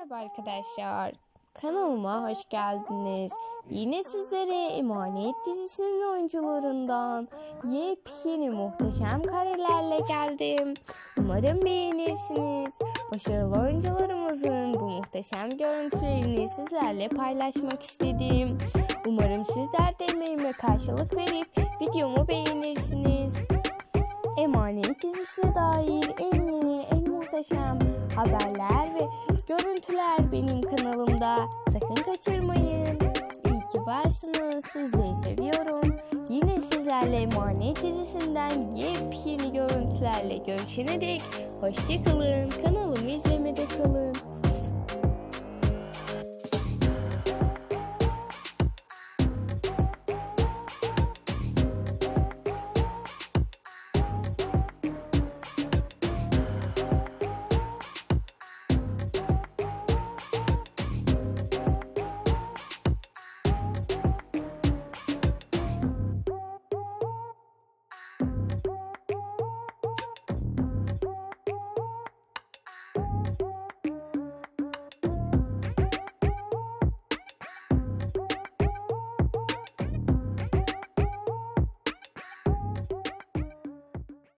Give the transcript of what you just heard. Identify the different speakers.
Speaker 1: Merhaba arkadaşlar. Kanalıma hoş geldiniz. Yine sizlere Emanet dizisinin oyuncularından yepyeni muhteşem karelerle geldim. Umarım beğenirsiniz. Başarılı oyuncularımızın bu muhteşem görüntülerini sizlerle paylaşmak istedim. Umarım sizler de emeğime karşılık verip videomu beğenirsiniz. Emanet dizisine dair en yeni, en muhteşem haberler görüntüler benim kanalımda. Sakın kaçırmayın. İyi ki varsınız. Sizleri seviyorum. Yine sizlerle Emanet dizisinden yepyeni görüntülerle görüşene dek hoşçakalın. Kanalımı izlemede kalın.